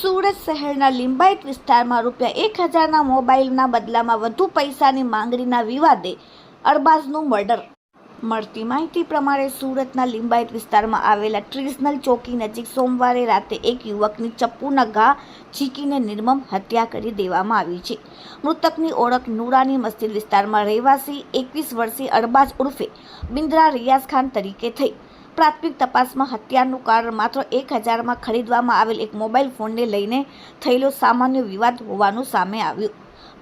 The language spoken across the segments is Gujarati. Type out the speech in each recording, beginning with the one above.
સુરત શહેરના લિંબાયત વિસ્તારમાં રૂપિયા એક હજારના મોબાઈલના બદલામાં વધુ પૈસાની માંગણીના વિવાદે અરબાઝનું મર્ડર. મળતી માહિતી પ્રમાણે સુરતના લિંબાયત વિસ્તારમાં આવેલા ટ્રિશનલ ચોકી નજીક સોમવારે રાતે એક યુવકની ચપ્પુના ઘા ચીકીને નિર્મમ હત્યા કરી દેવામાં આવી છે. મૃતકની ઓળખ નુરાની મસ્જિદ વિસ્તારમાં રહેવાસી, એકવીસ વર્ષીય અરબાઝ ઉર્ફે બિન્દ્રા રિયાઝ ખાન તરીકે થઈ. પ્રાથમિક તપાસમાં હત્યાનું કારણ માત્ર એક હજારમાં ખરીદવામાં આવેલ એક મોબાઈલ ફોનને લઈને થયેલો સામાન્ય વિવાદ હોવાનું સામે આવ્યું.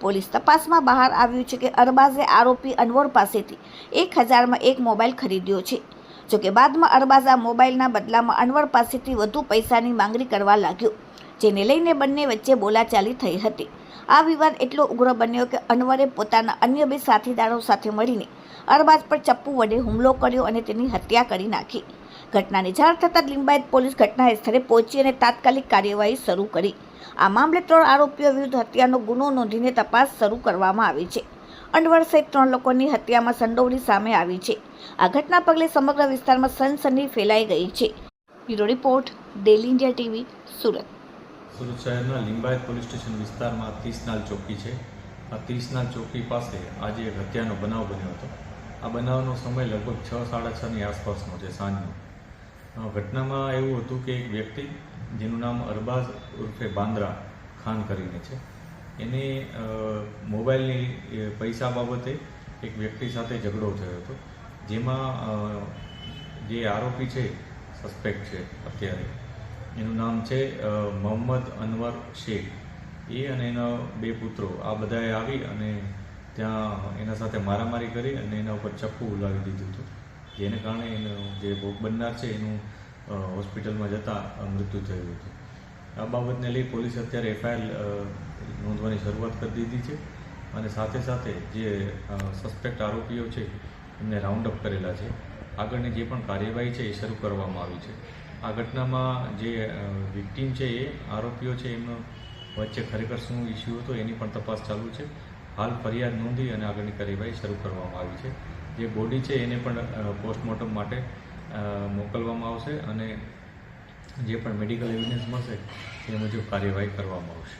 પોલીસ તપાસમાં બહાર આવ્યું છે કે અરબાઝે આરોપી અનવર પાસેથી એક હજારમાં એક મોબાઈલ ખરીદ્યો છે. જોકે બાદમાં અરબાઝ આ મોબાઈલના બદલામાં અનવર પાસેથી વધુ પૈસાની માંગણી કરવા લાગ્યો. જેને લઈને બંને વચ્ચે બોલાચાલી થઈ હતી. આ વિવાદ એટલો ઉગ્ર બન્યો કે અનવરે પોતાના અન્ય બે સાથીદારો સાથે મળીને અરબાજ પર ચપ્પુ વડે હુમલો કર્યો અને તેની હત્યા કરી નાખી. ઘટનાની જાણ થતાં લિંબાયત પોલીસ ઘટના સ્થળે પહોંચી અને તાત્કાલિક કાર્યવાહી શરૂ કરી. આ મામલે ત્રણ આરોપીઓ વિરુદ્ધ હત્યાનો ગુનો નોંધીને તપાસ શરૂ કરવામાં આવી છે. અનવર સહિત ત્રણ લોકોની હત્યામાં સંડોવણી સામે આવી છે. આ ઘટના પગલે સમગ્ર વિસ્તારમાં સનસની ફેલાઈ ગઈ છે. Bureau report, daily India TV, Surat. Surat શહેરના લિંબાયત પોલીસ સ્ટેશન વિસ્તારમાં ત્રીસનાલ ચોકી છે. આ ત્રીસનાલ ચોકી પાસે આજે એક હત્યાનો બનાવ બન્યો હતો. આ બનાવનો સમય લગભગ છ, સાડા છની આસપાસનો છે, સાંજનો. ઘટનામાં એવું હતું કે એક વ્યક્તિ, જેનું નામ અરબાઝ ઉર્ફે બાંદ્રા ખાન કરીને છે, એને મોબાઈલની પૈસા બાબતે એક વ્યક્તિ સાથે ઝઘડો થયો હતો, જેમાં જે આરોપી છે, સસ્પેક્ટ છે અત્યારે. એનું નામ છે મોહમ્મદ અનવર શેખ. એ અને એના બે પુત્રો, આ બધાએ આવી અને ત્યાં એના સાથે મારામારી કરી અને એના ઉપર ચપ્પુ ઉલાવી દીધું હતું. જેને કારણે એનું જે ભોગ બનનાર છે, એનું હોસ્પિટલમાં જતાં મૃત્યુ થયું હતું. આ બાબતને લઈ પોલીસ અત્યારે એફઆઈઆર નોંધવાની શરૂઆત કરી દીધી છે અને સાથે સાથે જે સસ્પેક્ટ આરોપીઓ છે, એમને રાઉન્ડ અપ કરેલા છે. આગળની જે પણ કાર્યવાહી છે, એ શરૂ કરવામાં આવી છે. આ ઘટનામાં જે વિક્ટીમ છે એ, આરોપીઓ છે એમનો વચ્ચે ખરેખર શું ઇસ્યુ હતો એની પણ તપાસ ચાલુ છે. હાલ ફરિયાદ નોંધી અને આગળની કાર્યવાહી શરૂ કરવામાં આવી છે. જે બોડી છે એને પણ પોસ્ટમોર્ટમ માટે મોકલવામાં આવશે અને જે પણ મેડિકલ એવિડન્સ મળશે એ મુજબ કાર્યવાહી કરવામાં આવશે.